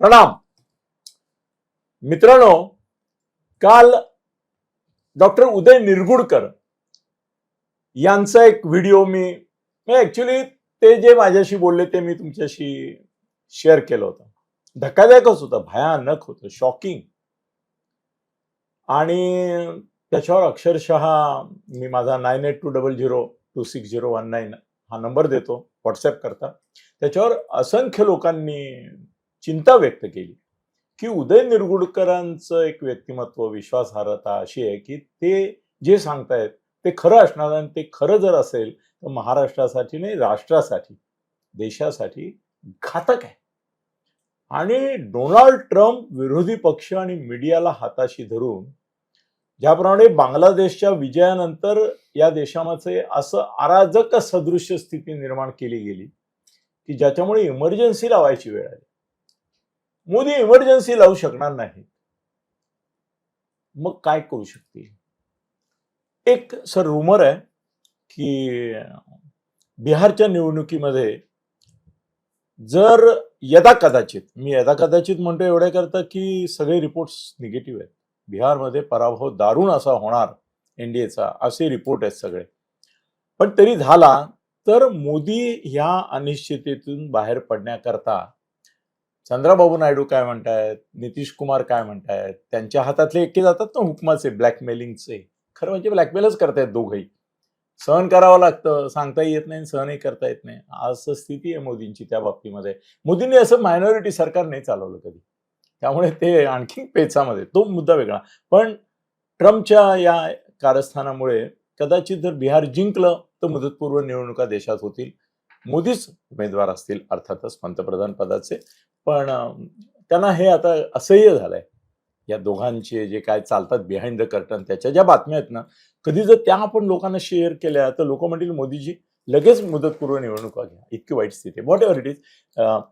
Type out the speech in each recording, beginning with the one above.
प्रणाम. मित्रांनो काल डॉक्टर उदय निरगुडकर यांचा एक व्हिडिओ मी ऍक्च्युली ते जे माझ्याशी बोलले ते मी तुमच्याशी शेअर केलं होतं. धक्कादायकच होतं भयानक होतं शॉकिंग आणि त्याच्यावर अक्षरशः मी माझा nine eight two double zero two six zero one nine हा नंबर देतो व्हॉट्सअप करता. त्याच्यावर असंख्य लोकांनी चिंता व्यक्त केली की उदय निरगुडकरांचं एक व्यक्तिमत्व विश्वासार्हता अशी आहे की ते जे सांगतायत ते खरं असणार आणि ते खरं जर असेल तर महाराष्ट्रासाठी नाही राष्ट्रासाठी देशासाठी घातक आहे. आणि डोनाल्ड ट्रम्प विरोधी पक्ष आणि मीडियाला हाताशी धरून ज्याप्रमाणे बांगलादेशच्या विजयानंतर या देशामध्ये असं अराजक सदृश्य स्थिती निर्माण केली गेली की ज्याच्यामुळे इमर्जन्सी लावायची वेळ आली. मोदी इमर्जन्सी लावू शकणार नाही मग काय करू शकतील? एक सर रुमर आहे की बिहारच्या निवडणुकीमध्ये जर यदा कदाचित मी यदा कदाचित म्हणतो एवढ्या करता की सगळे रिपोर्ट्स निगेटिव्ह आहेत. बिहारमध्ये पराभव दारुण असा होणार एनडीएचा असे रिपोर्ट आहेत सगळे. पण तरी झाला तर मोदी ह्या अनिश्चिततेतून बाहेर पडण्याकरता चंद्राबाबू नायडू काय म्हणतायत? नितीश कुमार काय म्हणतायत? त्यांच्या हातातले एके जातात ना हुकमाचे ब्लॅकमेलिंगचे खरं म्हणजे ब्लॅकमेलच करतायत दोघंही. सहन करावं लागतं सांगता येत नाही सहनही करता येत नाही. असं स्थिती आहे मोदींची त्या बाबतीमध्ये. मोदींनी असं मायनॉरिटी सरकार नाही चालवलं कधी. त्यामुळे ते आणखी पेचामध्ये तो मुद्दा वेगळा. पण ट्रम्पच्या या कारस्थानामुळे कदाचित जर बिहार जिंकलं तर मुदतपूर्व निवडणुका देशात होतील. मोदीच उमेदवार असतील अर्थातच पंतप्रधान पदाचे पण त्यांना हे आता असह्य झालंय. या दोघांचे जे काय चालतात बिहाइंड द कर्टन त्याच्या ज्या बातम्या आहेत ना कधी जर त्या आपण लोकांना शेअर केल्या तर लोक म्हणतील मोदीजी लगेच मुदतपूर्व निवडणुका घ्या. इतकी वाईट स्थिती आहे. व्हॉट एव्हर इट इज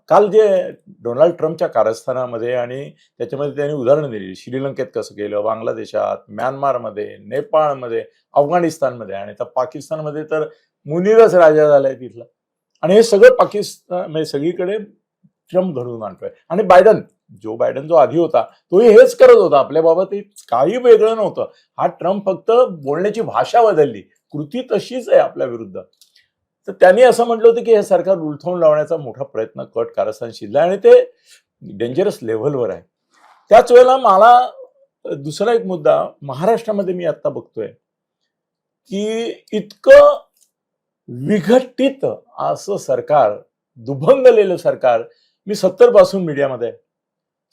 काल जे डोनाल्ड ट्रम्पच्या कारस्थानामध्ये आणि त्याच्यामध्ये त्यांनी उदाहरणं दिली. श्रीलंकेत कसं केलं बांगलादेशात म्यानमारमध्ये नेपाळमध्ये अफगाणिस्तानमध्ये आणि आता पाकिस्तानमध्ये तर मुनीरच राजा झालाय तिथला. आणि हे सगळं पाकिस्तान म्हणजे सगळीकडे श्रम घडवून आणतोय. आणि बायडन जो बायडन जो आधी होता तोही हेच करत होता. आपल्या बाबत काही वेगळं नव्हतं. हा ट्रम्प फक्त बोलण्याची भाषा बदलली. कृती तशीच आहे आपल्या विरुद्ध. तर त्यांनी असं म्हटलं होतं की हे सरकार उलथवून लावण्याचा मोठा प्रयत्न कट कारस्थान शिजला आणि ते डेंजरस लेव्हलवर आहे. त्याच वेळेला मला दुसरा एक मुद्दा महाराष्ट्रामध्ये मी आता बघतोय की इतकं विघटित असं सरकार दुभंगलेलं सरकार मी सत्तरपासून मीडियामध्ये आहे.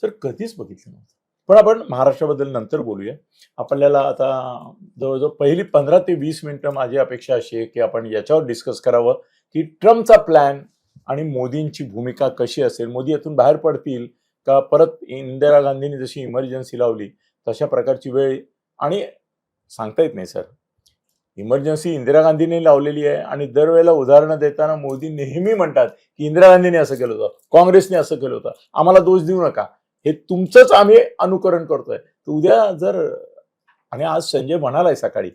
तर कधीच बघितलं नव्हतं. पण आपण महाराष्ट्राबद्दल नंतर बोलूया. आपल्याला आता जवळजवळ पहिली पंधरा ते वीस मिनिटं माझी अपेक्षा अशी आहे की आपण याच्यावर डिस्कस करावं की ट्रम्पचा प्लॅन आणि मोदींची भूमिका कशी असेल मोदी यातून बाहेर पडतील का परत इंदिरा गांधींनी जशी इमर्जन्सी लावली तशा प्रकारची वेळ आणि सांगता येत नाही सर. इमर्जन्सी इंदिरा गांधींनी लावलेली आहे आणि दरवेळेला उदाहरणं देताना मोदी नेहमी म्हणतात की इंदिरा गांधींनी असं केलं होतं काँग्रेसने असं केलं होतं. आम्हाला दोष देऊ नका. हे तुमचंच आम्ही अनुकरण करतोय. तर उद्या जर आणि आज संजय म्हणालाय सकाळी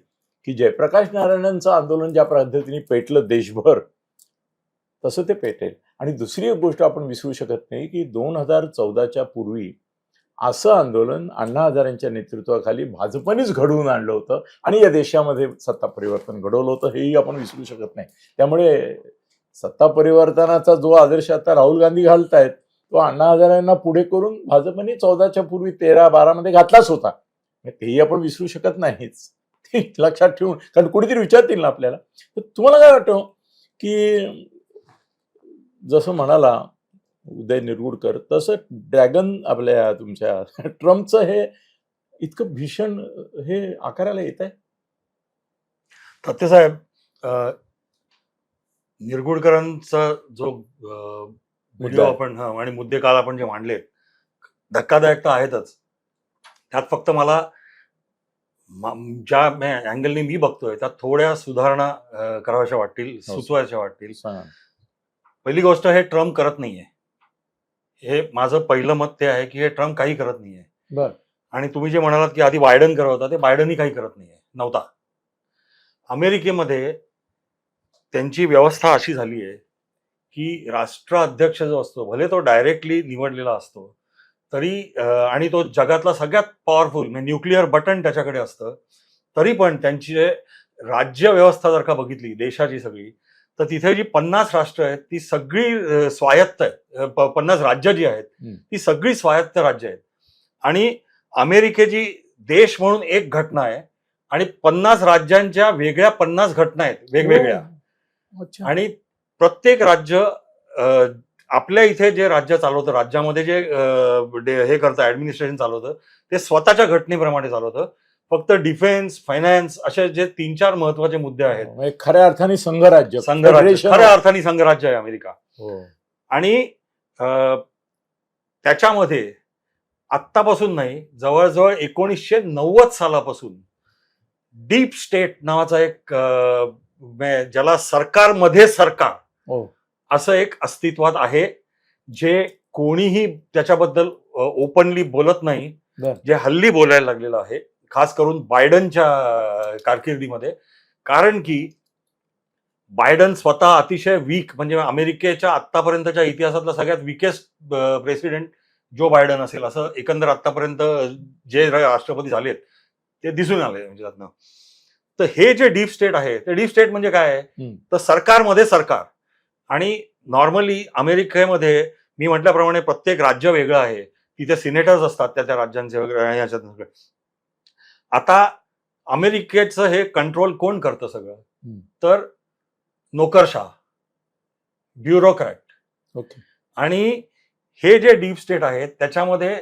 की जयप्रकाश नारायणांचं आंदोलन ज्या पद्धतीने पेटलं देशभर तसं ते पेटेल. आणि दुसरी एक गोष्ट आपण विसरू शकत नाही की दोन हजार चौदाच्या पूर्वी असं आंदोलन अण्णा हजारांच्या नेतृत्वाखाली भाजपनेच घडवून आणलं होतं आणि या देशामध्ये सत्ता परिवर्तन घडवलं होतं हेही आपण विसरू शकत नाही. त्यामुळे सत्ता परिवर्तनाचा जो आदर्श आता राहुल गांधी घालतायत तो अण्णा हजारांना पुढे करून भाजपने चौदाच्या पूर्वी तेरा बारामध्ये घातलाच होता. तेही आपण विसरू शकत नाहीच. ते लक्षात ठेवून कारण कुणीतरी विचारतील ना आपल्याला. तर तुम्हाला काय वाटतं हो, की जसं म्हणाला उदय निरगुडकर तसं ड्रॅगन आपल्या तुमच्या ट्रम्पचं हे इतकं भीषण हे आकाराला येत आहे? अ, निरगुडकरांचा जो व्हिडिओ आहे. आपण हा, आणि मुद्दे काल आपण जे मांडले धक्कादायक तर आहेतच. त्यात फक्त मला ज्या अँगलने मी बघतोय त्यात थोड्या सुधारणा कराव्याशा वाटतील सुचवायच्या वाटतील. पहिली गोष्ट हे ट्रम्प करत नाहीये. हे माझं पहिलं मत ते आहे की हे ट्रम्प काही करत नाहीये. बर. आणि तुम्ही जे म्हणालात की आधी बायडन करत होता ते बायडनही काही करत नाहीये. नव्हता. अमेरिकेमध्ये त्यांची व्यवस्था अशी झाली आहे की राष्ट्राध्यक्ष जो असतो भले तो डायरेक्टली निवडलेला असतो तरी आणि तो जगातला सगळ्यात पॉवरफुल म्हणजे न्यूक्लिअर बटन त्याच्याकडे असतं तरी पण त्यांची राज्य व्यवस्था जर का बघितली देशाची सगळी तर तिथे जी पन्नास राष्ट्र आहेत ती सगळी स्वायत्त आहेत पन्नास राज्य जी आहेत. ती सगळी स्वायत्त राज्य आहेत आणि अमेरिकेची देश म्हणून एक घटना आहे आणि पन्नास राज्यांच्या वेगळ्या पन्नास घटना आहेत वेगवेगळ्या. अच्छा. आणि प्रत्येक राज्य आपल्या इथे जे राज्य चालवतं राज्यामध्ये जे हे करतं ऍडमिनिस्ट्रेशन चालवतं ते स्वतःच्या घटनेप्रमाणे चालवतं फक्त डिफेन्स फायनान्स असे जे तीन चार महत्त्वाचे मुद्दे आहेत म्हणजे खऱ्या अर्थाने संघराज्य संघराज्य खऱ्या अर्थाने संघराज्य आहे अमेरिका हो. आणि त्याच्यामध्ये आत्तापासून नाही जवळजवळ एकोणीसशे नव्वद सालापासून डीप स्टेट नावाचा एक ज्याला सरकारमध्ये सरकार हो. असं एक अस्तित्वात आहे जे कोणीही त्याच्याबद्दल ओपनली बोलत नाही. जे हल्ली बोलायला लागलेलं आहे खास करून बायडनच्या कारकिर्दीमध्ये. कारण की बायडन स्वतः अतिशय वीक म्हणजे अमेरिकेच्या आतापर्यंतच्या इतिहासातला सगळ्यात विकेस्ट प्रेसिडेंट जो बायडन असेल असं एकंदर आतापर्यंत जे राष्ट्रपती झालेत ते दिसून आले म्हणजे त्यातनं तर हे जे डीप स्टेट आहे ते डीप स्टेट म्हणजे काय आहे. तर सरकारमध्ये सरकार. आणि नॉर्मली अमेरिकेमध्ये मी म्हटल्याप्रमाणे प्रत्येक राज्य वेगळं आहे. तिथे सिनेटर्स असतात त्या त्या राज्यांचे वगैरे. आता अमेरिकेचं हे कंट्रोल कोण करतं सगळं. तर नोकरशाह ब्युरोक्रॅट ओके. आणि हे जे डीप स्टेट आहेत त्याच्यामध्ये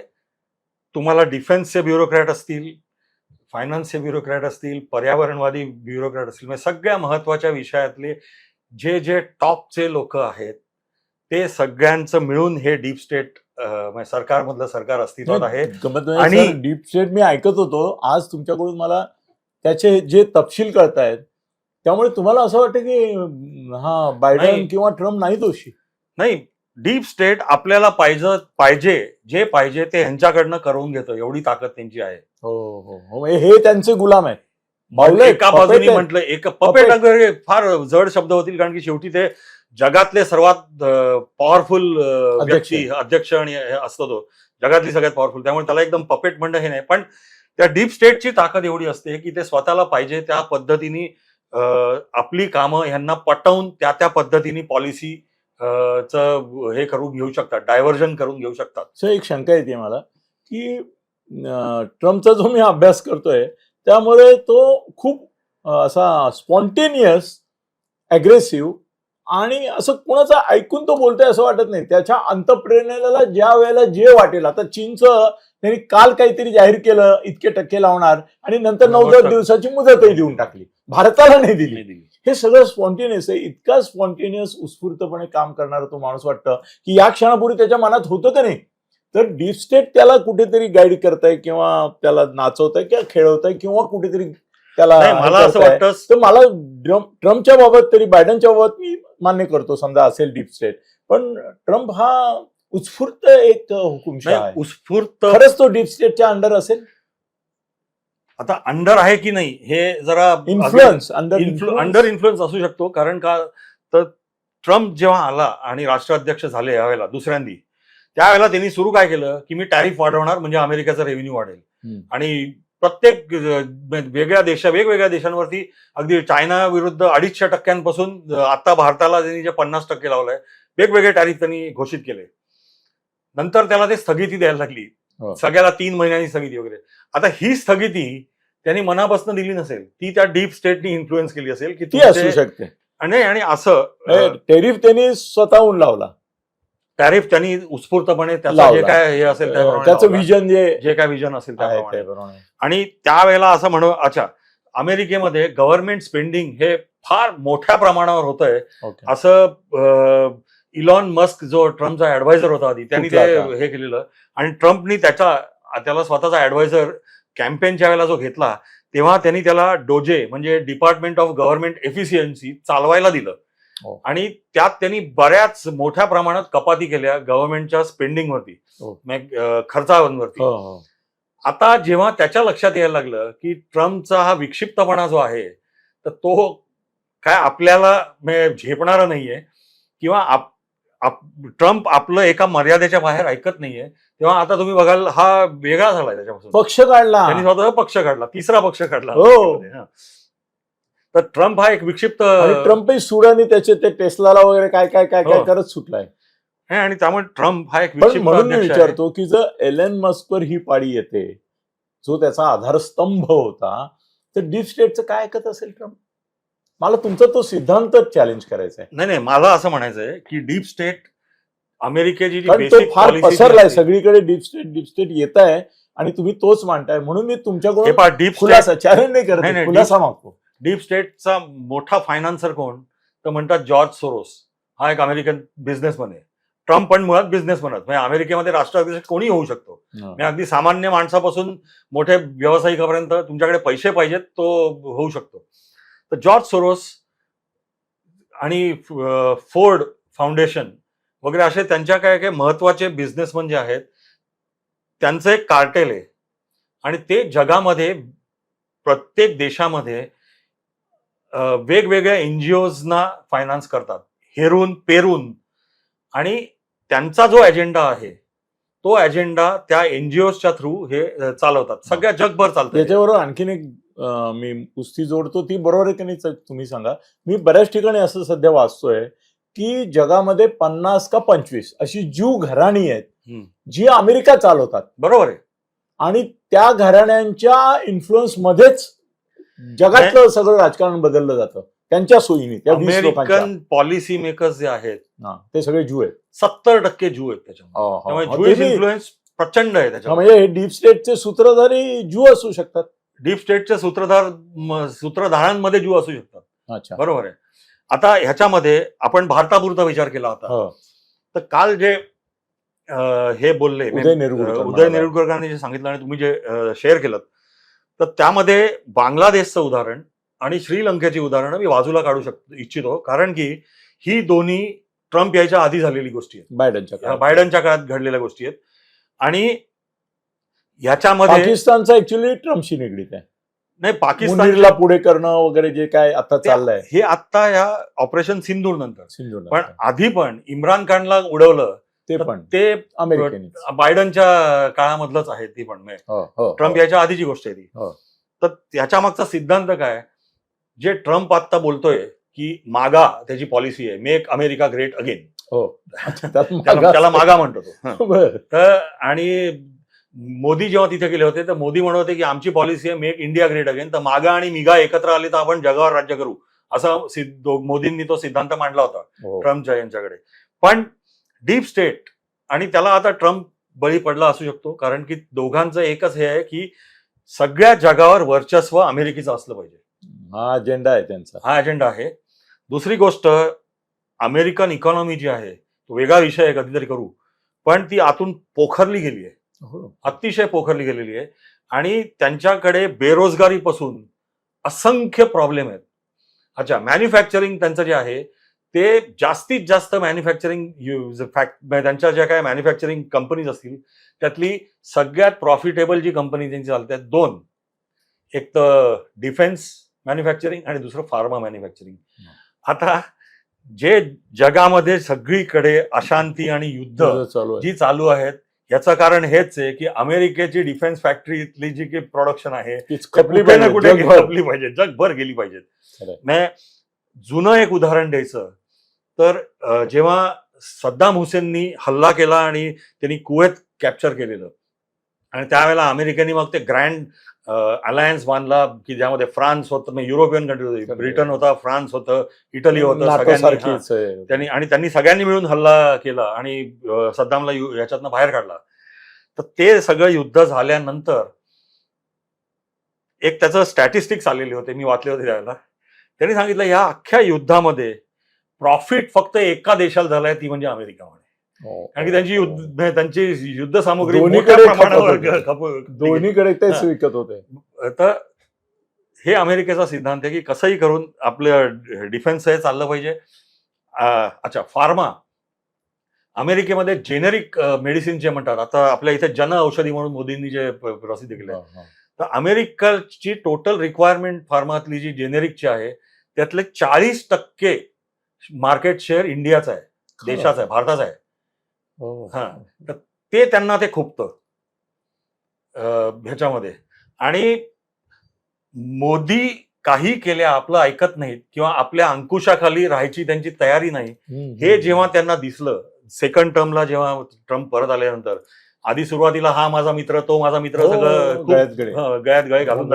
तुम्हाला डिफेन्सचे ब्युरोक्रॅट असतील फायनान्सचे ब्युरोक्रॅट असतील पर्यावरणवादी ब्युरोक्रॅट असतील म्हणजे सगळ्या महत्त्वाच्या विषयातले जे जे टॉपचे लोक आहेत ते सगळ्यांचं मिळून हे डीप स्टेट म्हणजे सरकारमधलं सरकार अस्तित्वात आहे. आणि- डीप स्टेट मी ऐकत होतो. आज तुमच्याकडून मला त्याचे जे तपशील कळतायत त्यामुळे तुम्हाला असं वाटतं की हा बायडन. किंवा ट्रम्प नाही दोषी नाही डीप स्टेट आपल्याला पाहिजे पाहिजे जे पाहिजे ते ह्यांच्याकडनं करून घेतं. एवढी ताकद त्यांची आहे. हो हो हो. हे त्यांचे गुलाम आहेत. एका बाजूनी. म्हटलं एक पपेट. वगैरे फार जड शब्द होतील कारण की शेवटी ते जगातले सर्वात पॉवरफुल अध्यक्ष. व्यक्ती अध्यक्ष आणि असतो तो. जगातली सगळ्यात पॉवरफुल त्यामुळे त्याला एकदम पपेट म्हणणं हे नाही. पण त्या डीप स्टेटची ताकद एवढी असते की ते स्वतःला पाहिजे त्या पद्धतीने आपली कामं ह्यांना पटवून त्या त्या पद्धतीने पॉलिसी च हे करून घेऊ शकतात. डायव्हर्जन करून घेऊ शकतात. सर एक शंका येते मला की ट्रम्पचा जो मी अभ्यास करतोय त्यामुळे तो खूप असा स्पॉन्टेनियस अग्रेसिव्ह आणि असं कोणाचं ऐकून तो बोलतोय असं वाटत नाही. त्याच्या अंतप्रेरणेला ज्या वेळेला जे वाटेल आता चीनचं त्यांनी काल काहीतरी जाहीर केलं इतके टक्के लावणार आणि नंतर नऊ दहा. दिवसाची मुदतही देऊन टाकली. भारताला नाही दिली. हे सगळं स्पॉन्टेनियस आहे. इतका स्पॉन्टेनियस उत्स्फूर्तपणे काम करणारा तो माणूस वाटतं की या क्षणापूर्वी त्याच्या मनात होतं का नाही? तर डीप स्टेट त्याला कुठेतरी गाईड करताय किंवा त्याला नाचवताय किंवा खेळवताय किंवा कुठेतरी त्याला मला असं. वाटतं तर मला ट्रम्प ट्रम्पच्या बाबत तरी बायडनच्या बाबत मी मान्य करतो समजा असेल डीप स्टेट पण ट्रम्प हा उत्स्फूर्त एक हुकुमशाह उत्स्फूर्त खरंच तो डीप स्टेटच्या अंडर असेल? आता अंडर आहे की नाही हे जरा इन्फ्लुअन्स अंडर अंडर इन्फ्लुएन्स असू शकतो कारण का तर ट्रम्प जेव्हा आला आणि राष्ट्राध्यक्ष झाले यावेळेला दुसऱ्यांदी त्यावेळेला त्यांनी सुरू काय केलं की मी टॅरिफ वाढवणार म्हणजे अमेरिकेचा रेव्हेन्यू वाढेल. आणि प्रत्येक वेगळ्या देशा वेगवेगळ्या देशांवरती अगदी चायना विरुद्ध अडीचशे टक्क्यांपासून आता भारताला त्यांनी जे पन्नास टक्के लावलंय वेगवेगळे टॅरिफ त्यांनी घोषित केले. नंतर त्याला ते स्थगिती द्यायला लागली. हो. सगळ्याला तीन महिन्यांनी स्थगिती वगैरे. आता ही स्थगिती त्यांनी मनापासून दिली नसेल. ती त्या डीप स्टेटनी इन्फ्लुएन्स केली असेल की ती असू शकते. आणि असं टेरिफ त्यांनी स्वतःहून लावला. टॅरिफ त्यांनी उत्स्फूर्तपणे त्याचं लावला. जे काय हे असेल त्याप्रमाणे त्याचं लावला. विजन जे जे काय विजन असेल आहे त्याप्रमाणे त्याप्रमाणे आणि त्यावेळेला असं म्हणू अच्छा अमेरिकेमध्ये गव्हर्नमेंट स्पेंडिंग हे फार मोठ्या प्रमाणावर होत आहे ओके असं इलॉन मस्क जो ट्रम्पचा ऍडवायझर होता आधी त्यांनी कुठला ते? हे केलेलं आणि ट्रम्पनी त्याचा त्याला स्वतःचा ऍडवायझर कॅम्पेनच्या वेळेला जो घेतला तेव्हा त्यांनी त्याला डोजे म्हणजे डिपार्टमेंट ऑफ गव्हर्नमेंट एफिशियन्सी चालवायला दिलं. आणि त्यात त्यांनी बऱ्याच मोठ्या प्रमाणात कपाती केल्या गव्हर्नमेंटच्या स्पेंडिंगवरती हो. खर्चावरती. हो हो. आता जेव्हा त्याच्या लक्षात यायला लागलं की ट्रम्पचा हा विक्षिप्तपणा जो आहे तर तो काय आपल्याला म्हणजे झेपणारा नाहीये किंवा आप- आप- ट्रम्प आपलं एका मर्यादेच्या बाहेर ऐकत नाहीये तेव्हा आता तुम्ही बघाल हा वेगळा झालाय त्याच्यापासून. पक्ष काढला. स्वतः पक्ष काढला तिसरा पक्ष काढला. हो. तर ट्रम्प हा एक विक्षिप्त ट्रम्पही सुडानी त्याचे ते टेस्लाला वगैरे काय काय काय काय हो. करत सुटलाय. आहे आणि त्यामुळे ट्रम्प हा एक म्हणून मी आहे. विचारतो की जर एलन मस्कवर ही पाळी येते जो त्याचा आधारस्तंभ होता तर डीप स्टेटचं काय ऐकत असेल ट्रम्प? मला तुमचा तो सिद्धांतच चॅलेंज करायचा आहे. नाही नाही मला असं म्हणायचंय की डीप स्टेट अमेरिकेची जी फार पसरलाय सगळीकडे डीप स्टेट डीप स्टेट येत आहे आणि तुम्ही तोच मांडताय. म्हणून मी तुमच्याकडून डीप खुलासा चॅलेंज नाही करत खुलासा मागतो. डीप स्टेटचा मोठा फायनान्सर कोण? तर म्हणतात जॉर्ज सोरोस. हा एक अमेरिकन बिझनेसमन आहे. ट्रम्प पण मुळात बिझनेसमनच. म्हणजे अमेरिकेमध्ये राष्ट्राध्यक्ष कोणी होऊ शकतो. म्हणजे अगदी सामान्य माणसापासून मोठ्या व्यावसायिकापर्यंत तुमच्याकडे पैसे पाहिजेत तो होऊ शकतो. तर जॉर्ज सोरोस आणि फोर्ड फाउंडेशन वगैरे असे त्यांच्या काय काय महत्त्वाचे बिझनेसमन जे आहेत त्यांचं एक कार्टेल आहे. आणि ते जगामध्ये प्रत्येक देशामध्ये वेगवेगळ्या एनजीओजना फायनान्स करतात. हेरून पेरून. आणि त्यांचा जो अजेंडा आहे तो अजेंडा त्या एनजीओच्या थ्रू हे चालवतात. सगळ्या जगभर चालतं याच्याबरोबर आणखीन एक मी कुस्ती जोडतो ती बरोबर आहे की नाही तुम्ही सांगा. मी बऱ्याच ठिकाणी असं सध्या वाचतोय की जगामध्ये पन्नास का पंचवीस अशी जीव घराणी आहेत. जी अमेरिका चालवतात. बरोबर आहे. आणि त्या घराण्यांच्या इन्फ्लुएन्स मध्येच जगातलं सगळं राजकारण बदललं जातं. त्यांच्या सोयीने त्या अमेरिकन पॉलिसी मेकर्स जे आहेत ते सगळे जीव आहेत. सत्तर टक्के ज्यू आहेत त्याच्यामध्ये. हो, हो. इन्फ्लुएन्स प्रचंड आहे त्याच्यामध्ये. म्हणजे डीप स्टेटचे सूत्रधारी जीव असू शकतात. डीप स्टेटचे सूत्रधार सूत्रधारांमध्ये ज्यू असू शकतात. अच्छा. बरोबर आहे. आता ह्याच्यामध्ये आपण भारतापुरता विचार केला होता हो. तर काल जे हे बोलले उदय. नेरुरकरांनी जे सांगितलं आणि तुम्ही जे शेअर केलं तर त्यामध्ये बांगलादेशचं उदाहरण आणि श्रीलंकेची उदाहरणं मी बाजूला काढू शकतो इच्छितो. कारण की ही दोन्ही ट्रम्प यायच्या आधी झालेली गोष्टी आहेत. बायडनच्या. बायडनच्या काळात घडलेल्या गोष्टी आहेत. आणि ह्याच्यामध्ये पाकिस्तानचा ऍक्च्युली ट्रम्पशी निगडीत आहे. नाही पाकिस्तान मुनीरला पुढे करणं वगैरे जे काय आता चाललंय. हे आता या ऑपरेशन सिंधूर नंतर सिंधूला. पण आधी पण इम्रान खानला उडवलं ते पण ते अमेरिकेने बायडनच्या काळामधलंच आहे ती पण म्हणजे. हो, हो, ट्रम्प हो. याच्या आधीची गोष्ट आहे ती. तर त्याच्या मागचा सिद्धांत काय? जे ट्रम्प आता बोलतोय की मागा त्याची पॉलिसी आहे. Make America great again. त्याला मागा- म्हणतो तो. तर आणि मोदी जेव्हा तिथे गेले होते तर मोदी म्हणत होते की आमची पॉलिसी आहे मेक इंडिया ग्रेट अगेन. तर मागा आणि मिगा एकत्र आले तर आपण जगावर राज्य करू. असं मोदींनी तो सिद्धांत मांडला होता. ट्रम्पच्या यांच्याकडे. पण डीप स्टेट. आणि त्याला आता ट्रम्प बळी पडला असू शकतो कारण की दोघांचं एकच हे आहे की सगळ्या जगावर वर्चस्व अमेरिकेचं असलं पाहिजे. हा अजेंडा आहे त्यांचा. हा अजेंडा आहे. दुसरी गोष्ट अमेरिकन इकॉनॉमी जी आहे तो वेगळा विषय आहे कधीतरी करू. पण ती आतून पोखरली गेली आहे. हो. अतिशय पोखरली गेलेली आहे. आणि त्यांच्याकडे बेरोजगारीपासून असंख्य प्रॉब्लेम आहेत. अच्छा मॅन्युफॅक्चरिंग त्यांचं जे आहे ते जास्तीत जास्त मॅन्युफॅक्चरिंग त्यांच्या ज्या काय मॅन्युफॅक्चरिंग कंपनीज असतील त्यातली सगळ्यात प्रॉफिटेबल जी कंपनी त्यांची चालते दोन. एक तर डिफेन्स मॅन्युफॅक्चरिंग आणि दुसरं फार्मा मॅन्युफॅक्चरिंग आता जे जगामध्ये सगळीकडे अशांती आणि युद्ध चालू जी चालू आहेत याचं कारण हेच आहे की अमेरिकेची डिफेन्स फॅक्टरीतली जी काही प्रोडक्शन आहे तीच ते खपली कुठे ना पाहिजे कुठे. खपली पाहिजे जगभर गेली. म्हणजे जुनं एक उदाहरण द्यायचं. तर जेव्हा सद्दाम हुसेननी हल्ला केला आणि त्यांनी कुवेत कॅप्चर केलेलं. आणि त्यावेळेला अमेरिकेने मग ते ग्रँड अलायन्स बांधला की ज्यामध्ये फ्रान्स होतं म्हणजे युरोपियन कंट्री होती. ब्रिटन होता फ्रान्स होतं इटली होतं सगळ्यांनी. त्यांनी आणि त्यांनी सगळ्यांनी मिळून हल्ला केला आणि सद्दामला याच्यातनं बाहेर काढला. तर ते सगळं युद्ध झाल्यानंतर एक त्याचं स्टॅटिस्टिक्स आलेले होते मी वाचले होते त्यावेळेला. त्यांनी सांगितलं या अख्ख्या युद्धामध्ये प्रॉफिट फक्त एका देशाला झालाय ती म्हणजे अमेरिका म्हणे हो. कारण की त्यांची युद्ध म्हणजे त्यांची युद्ध सामुग्री दोन्हीकडे प्रमाणावर होते. खप- दोन्हीकडे तेच हा. विकत होते तर हे अमेरिकेचा सिद्धांत आहे की कसंही करून आपलं डिफेन्स हे चाललं पाहिजे अच्छा फार्मा अमेरिकेमध्ये जेनेरिक मेडिसिन जे म्हणतात आता आपल्या इथे जन औषधी म्हणून मोदींनी जे प्रसिद्ध केले हा, हा. तर अमेरिकाची टोटल रिक्वायरमेंट फार्मातली जी जेनेरिकची आहे त्यातले चाळीस टक्के मार्केट शेअर इंडियाचा आहे देशाचा आहे भारताचा आहे हो. हा. ते त्यांना ते खुपतं ह्याच्यामध्ये आणि मोदी काही केल्या आपलं ऐकत नाहीत किंवा आपल्या अंकुशाखाली राहायची त्यांची तयारी नाही. हे जेव्हा त्यांना दिसलं सेकंड टर्मला जेव्हा ट्रम्प परत आल्यानंतर आधी सुरुवातीला हा माझा मित्र तो माझा मित्र हो, सगळं खूप, गळ्यात गळे. हं, गळ्यात गळे घालून.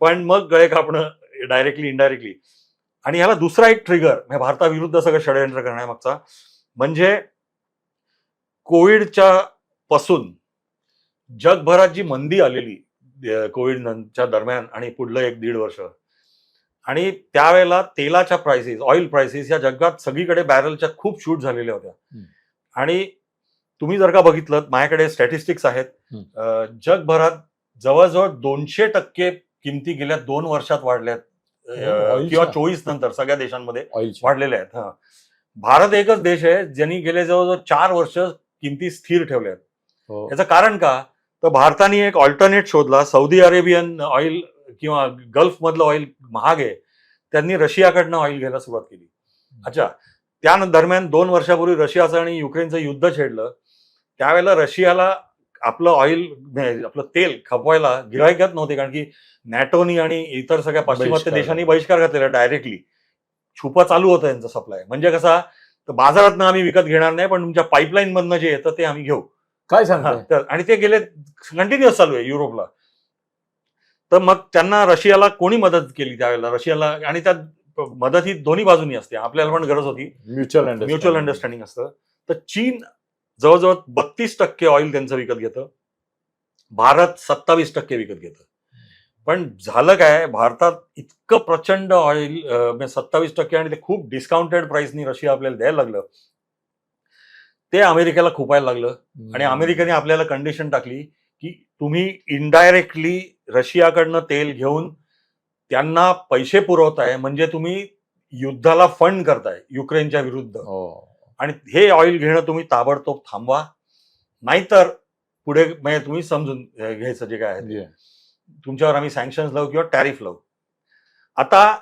पण मग गळे कापणं डायरेक्टली इनडायरेक्टली आणि ह्याला दुसरा एक ट्रिगर म्हणजे भारताविरुद्ध सगळं षडयंत्र करण्यामागचा म्हणजे कोविडच्या पासून जगभरात जी मंदी आलेली अं, कोविड नंतरच्या दरम्यान आणि पुढलं एक दीड वर्ष आणि त्यावेळेला तेलाच्या प्राइसेस ऑइल प्राइसेस या जगात सगळीकडे बॅरलच्या खूप शूट झालेल्या होत्या. आणि तुम्ही जर का बघितलं माझ्याकडे स्टॅटिस्टिक्स आहेत जगभरात जवळजवळ दोनशे टक्के किमती गेल्या दोन वर्षात वाढल्यात. किंवा चोवीस नंतर सगळ्या देशांमध्ये. वाढलेल्या आहेत भारत एकच देश आहे ज्यांनी गेले जवळजवळ चार वर्ष किमती स्थिर ठेवल्या आहेत. हो. याचं कारण का? तर भारताने एक ऑल्टरनेट शोधला सौदी अरेबियन ऑइल किंवा गल्फ मधलं ऑइल महाग आहे. त्यांनी रशियाकडनं ऑइल घ्यायला सुरुवात केली. अच्छा. त्या दरम्यान दोन वर्षापूर्वी रशियाचं आणि युक्रेनचं युद्ध छेडलं. त्यावेळेला रशियाला आपलं ऑइल आपलं तेल खपवायला गिरायकच नव्हते कारण की नॅटोनी आणि इतर सगळ्या पाश्चिमात्य. देशांनी बहिष्कार घातलेला डायरेक्टली छुपा चालू होतं यांचा सप्लाय म्हणजे कसा तर बाजारातनं आम्ही विकत घेणार नाही पण तुमच्या पाईपलाईन मधनं जे येतं ते आम्ही घेऊ. काय तर आणि ते गेले कंटिन्युअस चालू आहे युरोपला. तर मग त्यांना रशियाला कोणी मदत केली त्यावेळेला? रशियाला आणि त्यात मदत ही दोन्ही बाजूनी असते. आपल्याला पण गरज होती. म्युच्युअल म्युच्युअल अंडरस्टँडिंग असतं. तर चीन जवळजवळ बत्तीस टक्के ऑइल त्यांचं विकत घेतं. भारत सत्तावीस टक्के विकत घेतं. पण झालं काय? भारतात इतकं प्रचंड ऑइल सत्तावीस टक्के आणि ते खूप डिस्काउंटेड प्राइसनी रशिया आपल्याला द्यायला लागलं. ते अमेरिकेला खुपायला लागलं. आणि अमेरिकेने आपल्याला कंडिशन टाकली की तुम्ही इनडायरेक्टली रशियाकडनं तेल घेऊन त्यांना पैसे पुरवताय. म्हणजे तुम्ही युद्धाला फंड करताय युक्रेनच्या विरुद्ध. हो. आणि हे ऑइल घेणं तुम्ही ताबडतोब थांबवा. नाहीतर पुढे म्हणजे तुम्ही समजून घ्यायचं जे काय आहे. तुमच्यावर आम्ही सँक्शन्स लावू किंवा टॅरिफ लावू. आता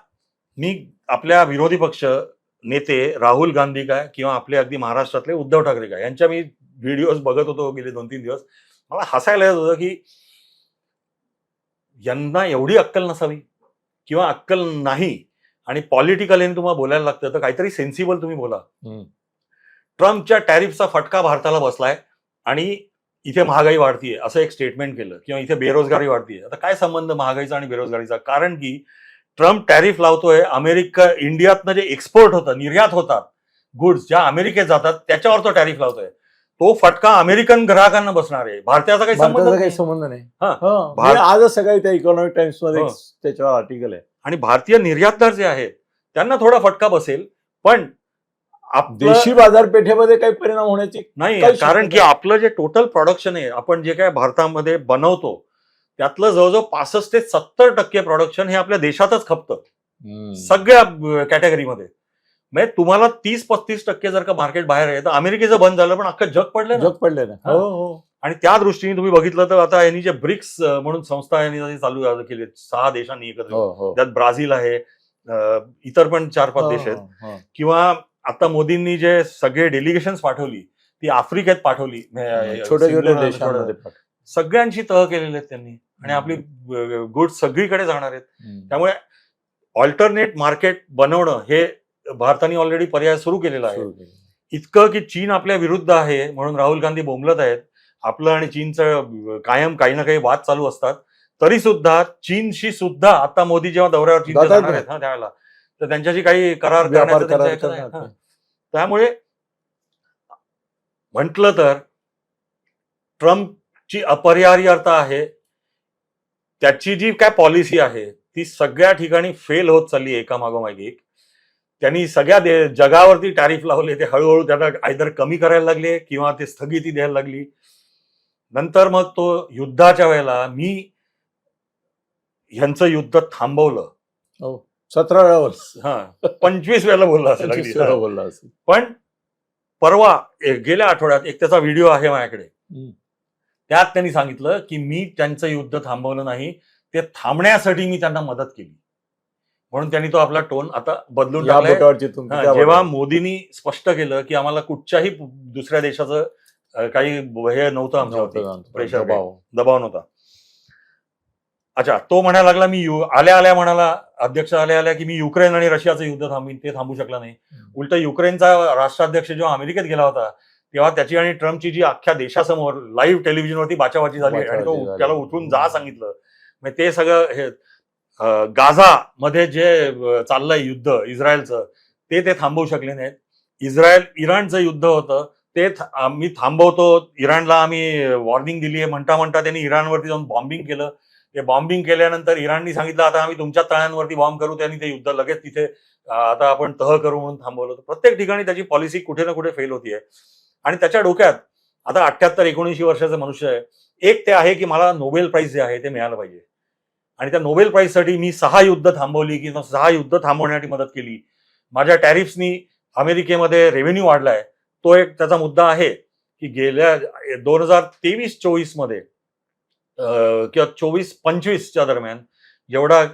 मी आपल्या विरोधी पक्ष नेते राहुल गांधी काय किंवा आपले अगदी महाराष्ट्रातले उद्धव ठाकरे काय यांच्या मी व्हिडिओज बघत होतो गेले दोन तीन दिवस. मला हसायला येत होतं की यांना एवढी अक्कल नसावी किंवा अक्कल नाही आणि पॉलिटिकल तुम्हाला बोलायला लागतं तर काहीतरी सेन्सिबल तुम्ही बोला. ट्रम्पच्या टॅरिफचा फटका भारताला बसलाय आणि इथे महागाई वाढतीये असं एक स्टेटमेंट केलं किंवा इथे बेरोजगारी वाढतीये आता काय संबंध महागाईचा आणि बेरोजगारीचा कारण की ट्रम्प टॅरिफ लावतोय अमेरिका इंडियातनं जे एक्सपोर्ट होतं निर्यात होतात गुड्स ज्या अमेरिकेत जातात त्याच्यावर तो टॅरिफ लावतोय तो फटका अमेरिकन ग्राहकांना बसणार आहे भारताचा काही संबंध काही. संबंध नाही हा. हो. भारत- मी आजच सकाळी त्या इकॉनॉमिक टाइम्समध्ये हो. त्याच्यावर आर्टिकल आहे आणि भारतीय निर्यातदार जे आहेत त्यांना थोडा फटका बसेल पण देशी बाजारपेठेमध्ये काही परिणाम होण्याची नाही कारण की आपलं जे टोटल प्रोडक्शन आहे आपण जे काय भारतामध्ये बनवतो त्यातलं जवळजवळ पासष्ट ते सत्तर टक्के प्रोडक्शन हे आपल्या देशातच खपतं. सगळ्या कॅटेगरीमध्ये म्हणजे तुम्हाला तीस पस्तीस टक्के जर का मार्केट बाहेर आहे तर अमेरिकेचं बंद झालं पण अख्खं जग पडलं जग पडले ना. हा. हो. आणि त्या दृष्टीने तुम्ही बघितलं तर आता यांनी जे ब्रिक्स म्हणून संस्था यांनी चालू केली सहा देशांनी एकत्र हो हो. त्यात ब्राझील आहे इतर पण चार पाच देश आहेत. किंवा आता मोदींनी जे सगळे डेलिगेशन पाठवली ती आफ्रिकेत पाठवली छोट्या छोट्या देशांमध्ये सगळ्यांची तह केलेली आहेत त्यांनी. आणि आपली गुड सगळीकडे जाणार आहेत. त्यामुळे ऑल्टरनेट मार्केट बनवणं हे भारताने ऑलरेडी पर्याय सुरू केलेला आहे. इतकं की चीन आपल्या विरुद्ध आहे म्हणून राहुल गांधी बोंबलत आहेत. आपलं आणि चीनचं कायम काही ना काही वाद चालू असतात. तरी सुद्धा चीनशी सुद्धा आता मोदी जेव्हा दौऱ्यावर जातात जाणार. आहेत ना त्यावेळेला तर त्यांच्याशी काही करार व्यापार करार हा. त्यामुळे म्हटलं तर ट्रम्पची अपरिहार्यता आहे. त्याची जी काय पॉलिसी आहे ती सगळ्या ठिकाणी फेल होत चालली आहे एकामागोमाग एक. त्यांनी सगळ्या दे जगावरती टॅरिफ लावले ते हळूहळू त्याला आयदर कमी करायला लागले किंवा ते स्थगिती द्यायला लागली. नंतर मग तो युद्धाच्या वेळेला मी ह्यांचं युद्ध थांबवलं. सतरा वेळावर हा पंचवीस वेळेला बोलला असेल अगदी. वेळा बोलला असेल पण परवा गेल्या आठवड्यात एक त्याचा व्हिडिओ आहे माझ्याकडे हम्म. त्यात त्यांनी सांगितलं की मी त्यांचं युद्ध थांबवलं नाही ते थांबण्यासाठी मी त्यांना मदत केली म्हणून त्यांनी तो आपला टोन आता बदलून या टाकलाय बोटावरची तुमची हा, त्या जेव्हा बोटावर. मोदींनी स्पष्ट केलं की आम्हाला कुठच्याही दुसऱ्या देशाचं अ, काही हे नव्हतं आमच्यावरती नव्हतं, नव्हतं. pressure दबाव. दबाव नव्हता अच्छा तो म्हणायला लागला मी यु आल्या आल्या म्हणाला अध्यक्ष आल्या आल्या की मी युक्रेन आणि रशियाचं युद्ध थांबीन ते थांबू शकला नाही. उलट युक्रेनचा राष्ट्राध्यक्ष जेव्हा अमेरिकेत गेला होता तेव्हा त्याची आणि ट्रम्पची जी अख्ख्या देशासमोर लाईव्ह टेलिव्हिजनवरती बाचाबाची झाली आणि तो. त्याला उठून जा सांगितलं. मग ते सगळं हे गाझा मध्ये जे चाललंय युद्ध इस्रायलचं ते ते थांबवू शकले नाहीत. इस्रायल इराणचं युद्ध होतं ते आम्ही थांबवतो इराणला आम्ही वॉर्निंग दिली आहे म्हणता म्हणता त्यांनी इराणवरती जाऊन बॉम्बिंग केलं. ते बॉम्बिंग केल्यानंतर इराणनी सांगितलं आता आम्ही तुमच्या तळ्यांवरती बॉम्ब करू त्यांनी ते युद्ध लगेच तिथे आता आपण तह करू म्हणून थांबवलं होतं. प्रत्येक ठिकाणी त्याची पॉलिसी कुठे ना कुठे फेल होतीये. आणि त्याच्या डोक्यात आता अठ्याहत्तर एकोणऐंशी वर्षाचं मनुष्य आहे. एक ते आहे की मला नोबेल प्राईज जे आहे ते मिळालं पाहिजे. आणि त्या नोबेल प्राईजसाठी मी सहा युद्ध थांबवली किंवा सहा युद्ध थांबवण्यासाठी मदत केली. माझ्या टॅरिफ्सनी अमेरिकेमध्ये रेव्हेन्यू वाढलाय. तो एक त्याचा मुद्दा आहे की गेल्या दोन हजार तेवीस चोवीसमध्ये किंवा चोवीस पंचवीसच्या दरम्यान जेवढा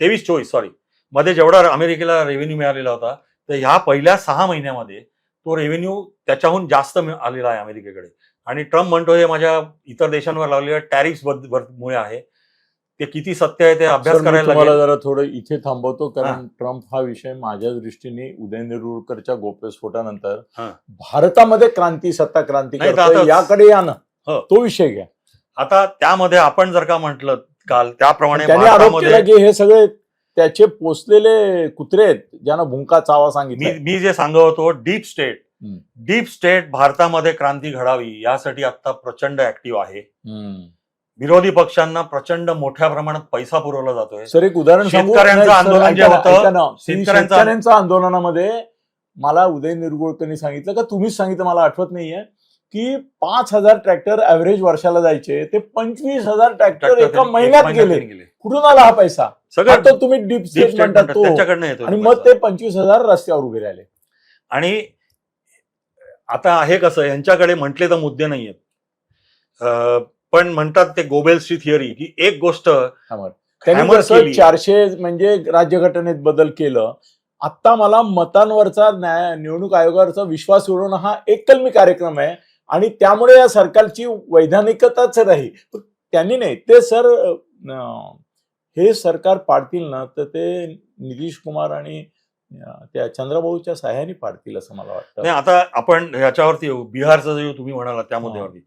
तेवीस चोवीस सॉरी मध्ये जेवढा अमेरिकेला रेव्हेन्यू मिळालेला होता तर ह्या पहिल्या सहा महिन्यामध्ये तो रेव्हेन्यू त्याच्याहून जास्त आलेला आहे अमेरिकेकडे. आणि ट्रम्प म्हणतो हे माझ्या इतर देशांवर लावलेल्या टॅरिफ मुळे आहे. ते किती सत्य आहे ते अभ्यास करायला लागेल. जरा थोडं इथे थांबवतो कारण ट्रम्प हा विषय माझ्या दृष्टीने उदय नेरुळकरच्या गोप्यस्फोटानंतर. भारतामध्ये क्रांती सत्ता क्रांती याकडे या ना. हो. तो विषय घ्या. आता त्यामध्ये आपण जर का म्हटलं काल त्याप्रमाणे त्यांनी आरोप भारतामध्ये केला की हे सगळे त्याचे पोचलेले कुत्रे आहेत ज्यांना भुंका चावा मी सांगितलं मी जे सांगत होतो deep state hmm. Deep state भारतामध्ये क्रांती घडावी यासाठी आता प्रचंड ऍक्टिव्ह आहे. विरोधी पक्षांना प्रचंड मोठ्या प्रमाणात पैसा पुरवला जातोय. सर एक उदाहरण सांगू? शेतकऱ्यांचं नाही, सर, आंदोलन जे ऐका ना, होतं, ऐका ना. की शेतकऱ्यांचं- शेतकऱ्यांच्या आंदोलनामध्ये मला उदय निरगुळकरनी सांगितलं का तुम्हीच सांगितलं मला आठवत नाहीये. की पाच हजार ट्रॅक्टर ऍव्हरेज वर्षाला जायचे ते पंचवीस हजार ट्रॅक्टर एका महिन्यात गेले. कुठून आला हा पैसा? सगळं तुम्ही डीप स्टेट म्हणतात. तो. आणि मग. ते पंचवीस हजार रस्त्यावर उभे राहिले. आणि आता आहे कसं यांच्याकडे म्हटले तर मुद्दे नाहीयेत. पण म्हणतात ते गोबेल्सची थिअरी की एक गोष्ट. चारशे म्हणजे राज्यघटनेत बदल केलं आता मला मतांवरचा न्याय निवडणूक आयोगावरचा विश्वास उडवणं हा एककलमी कार्यक्रम आहे. आणि त्यामुळे या सरकारची वैधानिकताच पण त्यांनी नाही ते सर हे सरकार पाडतील ना तर ते नितीश कुमार आणि त्या चंद्रभाऊच्या सहाय्याने पाडतील असं मला वाटतं. नाही आता आपण ह्याच्यावरती येऊ. बिहारचं जे तुम्ही म्हणाला त्या मुद्द्यावरती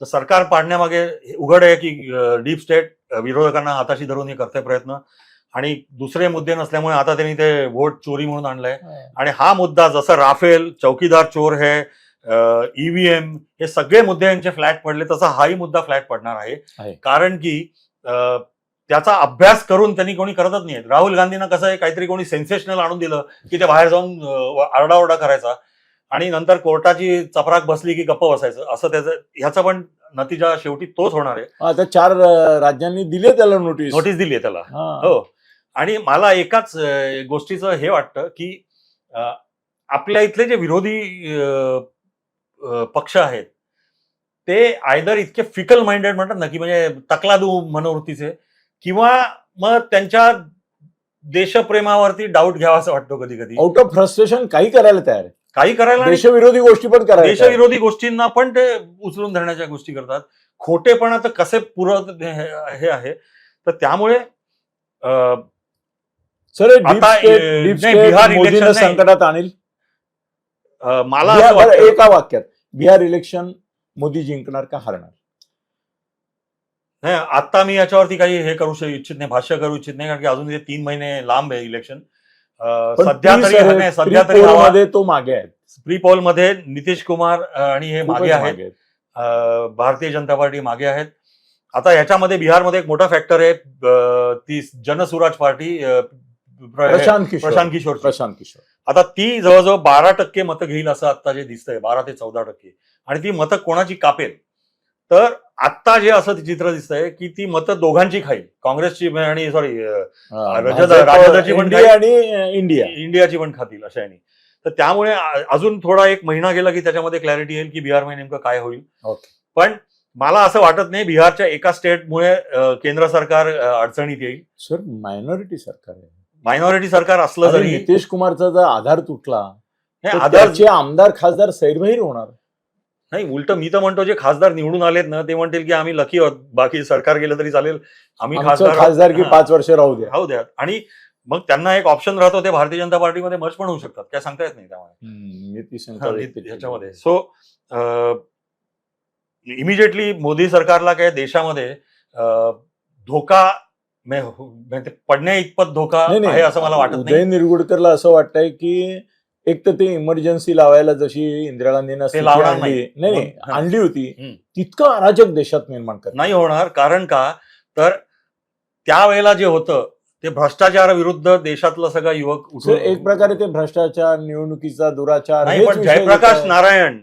तर सरकार पाडण्यामागे उघड आहे की डीप स्टेट विरोधकांना हाताशी धरून हे करते प्रयत्न. आणि दुसरे मुद्दे नसल्यामुळे आता त्यांनी ते वोट चोरी म्हणून आणलंय. आणि हा मुद्दा जसं राफेल चौकीदार चोर हे ईव्हीएम हे सगळे मुद्दे यांचे फ्लॅट पडले तसा हाही मुद्दा फ्लॅट पडणार आहे. कारण की त्याचा अभ्यास करून त्यांनी कोणी करतच नाही राहुल गांधींना कसं आहे काहीतरी कोणी सेन्सेशनल आणून दिलं की ते बाहेर जाऊन आरडाओरडा करायचा आणि नंतर कोर्टाची चपराक बसली की गप्प बसायचं. असं त्याचं ह्याचा पण नतीजा शेवटी तोच होणार आहे. आता चार राज्यांनी दिले त्याला नोटीस नोटीस दिली आहे त्याला. हा. आणि मला एकाच गोष्टीचं हे वाटतं की आपल्या इथले जे विरोधी पक्ष आहेत ते आयदर इतके फिकल माइंडेड म्हणतात ना की म्हणजे तकलादू मनोवृत्तीचे किंवा मग त्यांच्या देशप्रेमावरती डाऊट घ्यावा असं वाटतो कधी कधी आउट ऑफ फ्रस्ट्रेशन काही करायला तयार काही करायला देशविरोधी गोष्टी पण करायला. देशविरोधी गोष्टींना पण ते उचलून धरण्याच्या गोष्टी करतात. खोटेपणा तर कसे पुरवत हे आहे. तर त्यामुळे सर बिहार. संकटात आणील? मला एका वाक्यात. बिहार इलेक्शन मोदी जिंकणार का हारणार? नाही आता मी याच्यावरती काही हे करू इच्छित नाही भाष्य करू इच्छित नाही कारण की अजून ते तीन महिने लांब आहे इलेक्शन. सध्या तरी सध्या तरी तो मागे आहे. प्री पोलमध्ये नितीश कुमार आणि हे मागे आहेत. भारतीय जनता पार्टी मागे आहेत. आता ह्याच्यामध्ये बिहारमध्ये एक मोठा फॅक्टर आहे ती जनसुराज पार्टी प्रशांत किशोर. प्रशांत किशोर प्रशांत किशोर. आता ती जवळजवळ बारा टक्के मतं घेईल असं आता जे दिसतंय बारा ते चौदा टक्के. आणि ती मतं कोणाची कापेल? तर आत्ता जे असं चित्र दिसतंय की ती मतं दोघांची खाईल. काँग्रेसची आणि सॉरी राजदाची पण आणि इंडिया. इंडियाची पण खातील अशा याने. तर त्यामुळे अजून थोडा एक महिना गेला की त्याच्यामध्ये क्लॅरिटी येईल की बिहारमध्ये नेमकं काय होईल. पण मला असं वाटत नाही बिहारच्या एका स्टेटमुळे केंद्र सरकार अडचणीत येईल. सर मायनॉरिटी सरकार आहे. मायनॉरिटी सरकार असलं जरी नितीश कुमारचा जर आधार तुटला हे तर आधार त्याचे आमदार खासदार सैरभैर होणार. नाही उलट मी तर म्हणतो जे खासदार निवडून आलेत ना ते म्हणतील की आम्ही लकी आहोत बाकी सरकार गेलं तरी चालेल. आम्ही खासदार खासदार की. पाच वर्ष राहू द्या. राहू द्या. आणि मग त्यांना एक ऑप्शन राहतो ते भारतीय जनता पार्टीमध्ये मर्ज पण होऊ शकतात. काय सांगता येत नाही त्यामुळे. ह्याच्यामध्ये सो इमिजिएटली मोदी सरकारला काय देशामध्ये धोका म्हणजे पडण्या इतपत धोका नाही, नाही. आहे असं मला वाटत उदय निरगुडकरला असं वाटतंय की एक तर ते इमर्जन्सी लावायला जशी इंदिरा गांधींना नाही. आणली होती. तितकं अराजक देशात निर्माण करत नाही होणार कारण का तर त्यावेळेला जे होतं ते भ्रष्टाचार विरुद्ध देशातलं सगळं युवक एक प्रकारे ते भ्रष्टाचार निवडणुकीचा दुराचार नाही पण जयप्रकाश. नारायण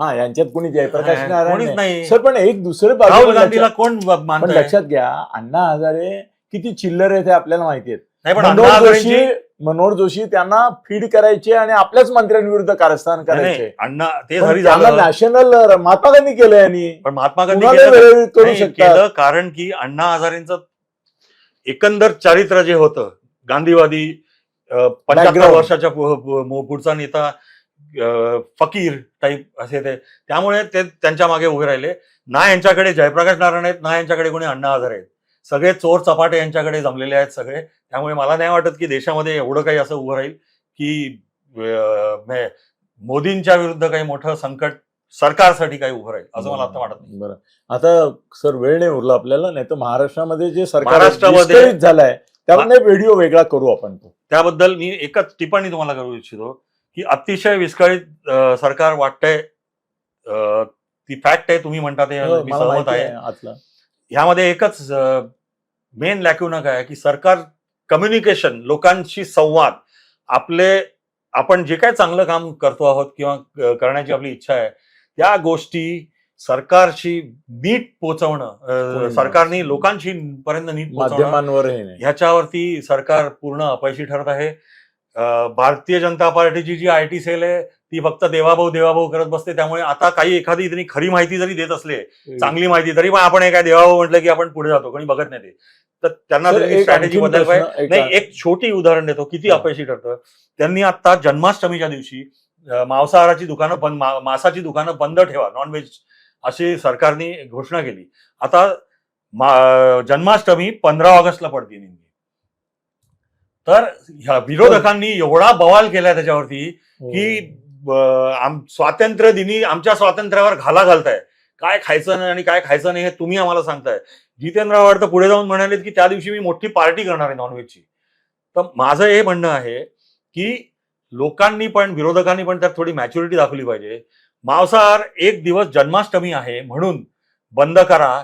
हा यांच्यात कोणी जयप्रकाश नारायण कोणीच नाही. नाही. सर पण एक दुसरे राहुल बाजू पण गांधीला लक्षात- कोण पण मानत लक्षात घ्या अण्णा हजारे किती चिल्लर आहेत हे आपल्याला माहिती आहेत. नाही पण अण्णा मनोहर हजारेंची जोशी मनोहर जोशी त्यांना फीड करायचे आणि आपल्याच मंत्र्यांविरुद्ध कारस्थान नाही, करायचे. अण्णा ते पण जरी त्यांना झालं नॅशनल महात्मा गांधी केलं यांनी. पण महात्मा गांधी कुणाला केलं वेळोवेळी करू नाही, शकतात. केलं कारण की अण्णा हजारेंचं एकंदर चारित्र्य जे होतं गांधीवादी पंच्याहत्तर Background. वर्षाच्या पु- पु- मु- पुढचा नेता अं, फकीर टाईप असे ते. त्यामुळे ते त्यांच्या मागे उभे राहिले. ना यांच्याकडे जयप्रकाश नारायण आहेत ना यांच्याकडे कोणी अण्णा हजारे आहेत. सगळे चोर चपाटे यांच्याकडे जमलेले आहेत सगळे. त्यामुळे मला नाही वाटत की देशामध्ये एवढं काही असं उभं राहील की मोदींच्या विरुद्ध काही मोठं संकट सरकारसाठी काही उभं राहील असं मला आता वाटत नाही. बरं. आता सर वेळ नाही उरला आपल्याला नाही तर महाराष्ट्रामध्ये जे सरकार महाराष्ट्रामध्ये- झालंय त्यामध्ये व्हिडिओ वेगळा करू आपण तो. त्याबद्दल मी एकच टिप्पणी तुम्हाला करू इच्छितो. की अतिशय विस्कळीत सरकार वाटतंय ती फॅक्ट आहे तुम्ही म्हणता ते हो, मी सहमत आहे. ह्यामध्ये एकच मेन लॅक्युना काय आहे की सरकार कम्युनिकेशन लोकांशी संवाद आपले आपण जे काय चांगलं काम करतो आहोत किंवा करण्याची आपली इच्छा आहे त्या गोष्टी सरकारशी नीट पूर्ण. सरकारने लोकांशी पर्यंत नीट नाही. ह्याच्यावरती सरकार पूर्ण अपयशी ठरत आहे. भारतीय जनता पार्टीची जी आय टी सेल आहे ती फक्त देवाभाऊ देवाभाऊ करत बसते. त्यामुळे आता काही एखादी त्यांनी खरी माहिती जरी देत असले चांगली माहिती तरी पण आपण काय देवाभाऊ म्हटलं की आपण पुढे जातो कोणी बघत नाही ते. तर त्यांना स्ट्रॅटेजी बद्दल नाही एक छोटी उदाहरण देतो किती. अपयशी ठरतं. त्यांनी आता जन्माष्टमीच्या दिवशी मांसाहाराची दुकानं बंद मांसाची दुकानं बंद ठेवा नॉनव्हेज अशी सरकारने घोषणा केली. आता जन्माष्टमी पंधरा ऑगस्टला पडते नेमकी. तर ह्या विरोधकांनी एवढा बवाल केलाय त्याच्यावरती हो. की आम स्वातंत्र्य दिनी आमच्या स्वातंत्र्यावर घाला घालताय. काय खायचं नाही आणि काय खायचं नाही हे तुम्ही आम्हाला सांगताय. जितेंद्र आव्हाड तर पुढे जाऊन म्हणालेत की त्या दिवशी मी मोठी पार्टी करणार आहे नॉनव्हेजची तर माझं हे म्हणणं आहे की लोकांनी पण विरोधकांनी पण त्यात थोडी मॅच्युरिटी दाखवली पाहिजे. मांसाहार एक दिवस जन्माष्टमी आहे म्हणून बंद करा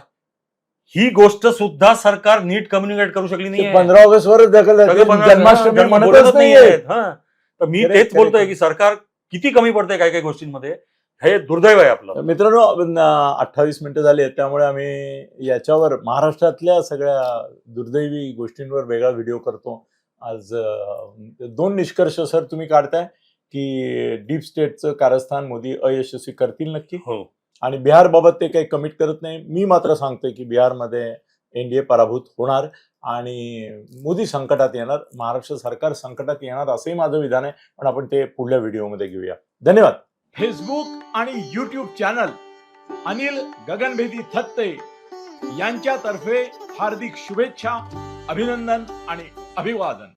ही गोष्ट सुद्धा सरकार नीट कम्युनिकेट करू शकली नाही पंधरा ऑगस्ट. पंधरा- जन्माष्टमी म्हणतच नाहीये. हा. तर मी तेच. बोलतोय की सरकार किती कमी पडतंय काही काही गोष्टींमध्ये हे दुर्दैव आहे आपलं मित्रांनो अठ्ठावीस मिनिटं झाली आहेत त्यामुळे आम्ही याच्यावर महाराष्ट्रातल्या सगळ्या दुर्दैवी गोष्टींवर वेगळा व्हिडिओ करतो आज दोन निष्कर्ष सर तुम्ही काढताय की डीप स्टेटचं कारस्थान मोदी अयशस्वी करतील नक्की हो आणि बिहारबाबत ते काही कमिट करत नाही. मी मात्र सांगतोय की बिहारमध्ये एनडीए पराभूत होणार आणि मोदी संकटात येणार महाराष्ट्र सरकार संकटात येणार असंही माझं विधान आहे. पण आपण ते पुढल्या व्हिडिओमध्ये घेऊया. धन्यवाद. फेसबुक आणि युट्यूब चॅनल अनिल गगनभेदी थत्ते यांच्यातर्फे हार्दिक शुभेच्छा अभिनंदन आणि अभिवादन.